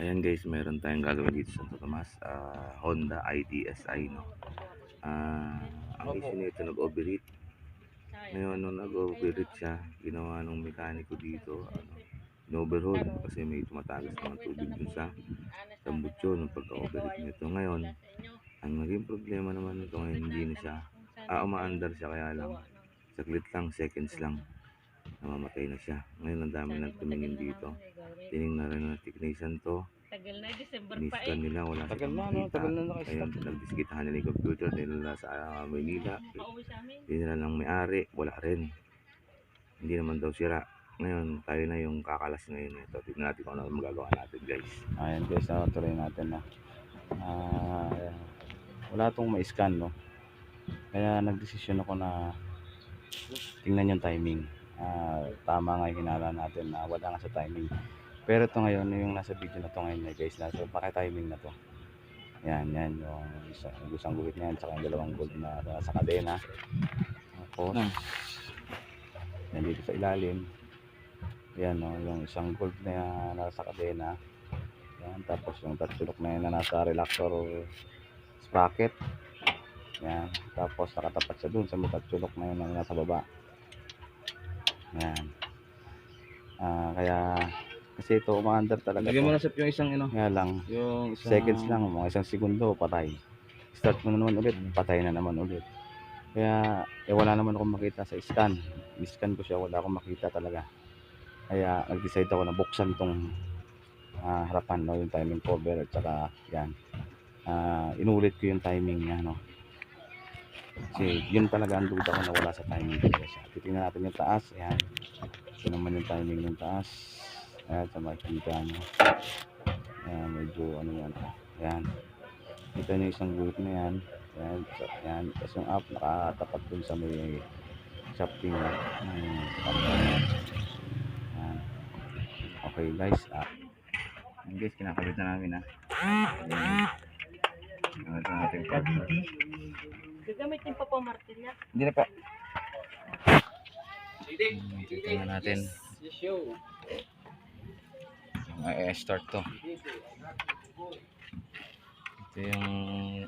Ayan guys, meron tayong gagawin dito sa Tomas. ah, Honda IDSI, no? Ah, ang issue nito, nag-overheat. Ngayon, nung nag-overheat siya, ginawa ng mekaniko dito, ano, in-overhaul kasi may tumatagas ng tubig dun sa tambutso ng pagka-overheat nito. Ngayon, ang naging problema naman nito ngayon, hindi na siya, ah, umaandar siya kaya lang, saglit lang, seconds lang, namamatay na siya. Ngayon, ang dami nang tumingin dito. Tinignan rin ng technician to, Tagal na, December pa eh. nila, wala Tagal na, no? Tagal na naka-stop. Ayun, nagdiskitahan nila yung computer nila sa ah, Maynila. Pauwi sa amin. Hindi nila lang may-ari, wala rin. Hindi naman daw sira. Ngayon, tayo na yung kakalas ngayon. Ito, tignan natin kung ano magagawa natin, guys. Ayan guys, ah, tuloy natin na. Ah, ayan. wala tong ma-scan no. Kaya nagdesisyon ako na tingnan yung timing. Ah, tama nga yung hinala natin na wala nga sa timing. Pero ito ngayon, yung nasa video na to ngayon eh, guys, nasa paki-timing na to. Yan, yan, yung isa, yung isang guhit na yan, saka yung dalawang gold na nasa kadena. Tapos, yan dito sa ilalim. Yan, no, yung isang gold na nasa kadena. Yan, tapos yung tatsulok na yun na nasa relaxor sprocket. Yan, tapos nakatapat siya dun sa tatsulok na yun na nasa baba. Yan. Ah, kaya kasi ito umaandar talaga. Lagyan mo na sap yung isang ano, Kaya lang, yung isang seconds lang, mga isang segundo, patay. Start mo na naman ulit, patay na naman ulit. Kaya, eh wala naman akong makita sa scan. I-scan ko siya, wala akong makita talaga. Kaya, nag-decide ako na buksan tong ah, harapan, no, yung timing cover, at saka, yan. Ah, inulit ko yung timing niya, no. Kasi, yun talaga ang duda ko na wala sa timing. Guys. Titingnan natin yung taas, yan. Ito naman yung timing ng taas. Ayan, sa makikita nyo. Ayan, medyo ano yan. ah. Ayan. Ito na isang guhit na yan. Ayan. So, ayan. Tapos yung up, nakatapat dun sa may shafting. Hmm, Ayan. Okay guys. Ah. Ayan, guys, kinakabit na namin ha. Ayan. Kinakabit na natin. Gagamitin pa po martilya. Hindi na pa. Hmm, Tingnan natin. Yung start to. Ito yung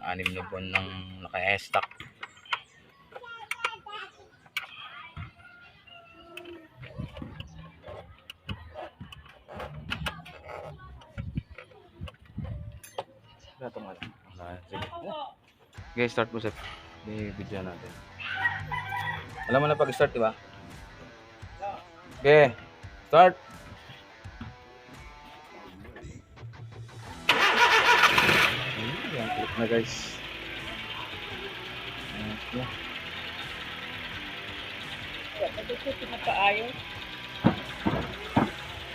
anim na buwan ng naka-stock. Wala itong. Ah, sige. Okay, start mo sa video natin. Alam mo na pag-start, di ba? Okay, start. Ayan, click na guys. Ayan, yeah. Ito po pinapaayon.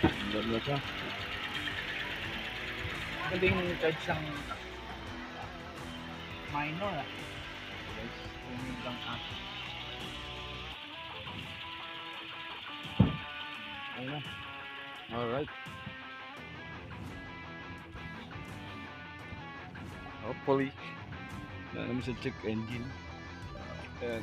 Ang na siya. Galing charge ng minor ah. Guys, yung lang ah. Ayan. Alright. Hopefully. Na naman sa check engine. Ayan.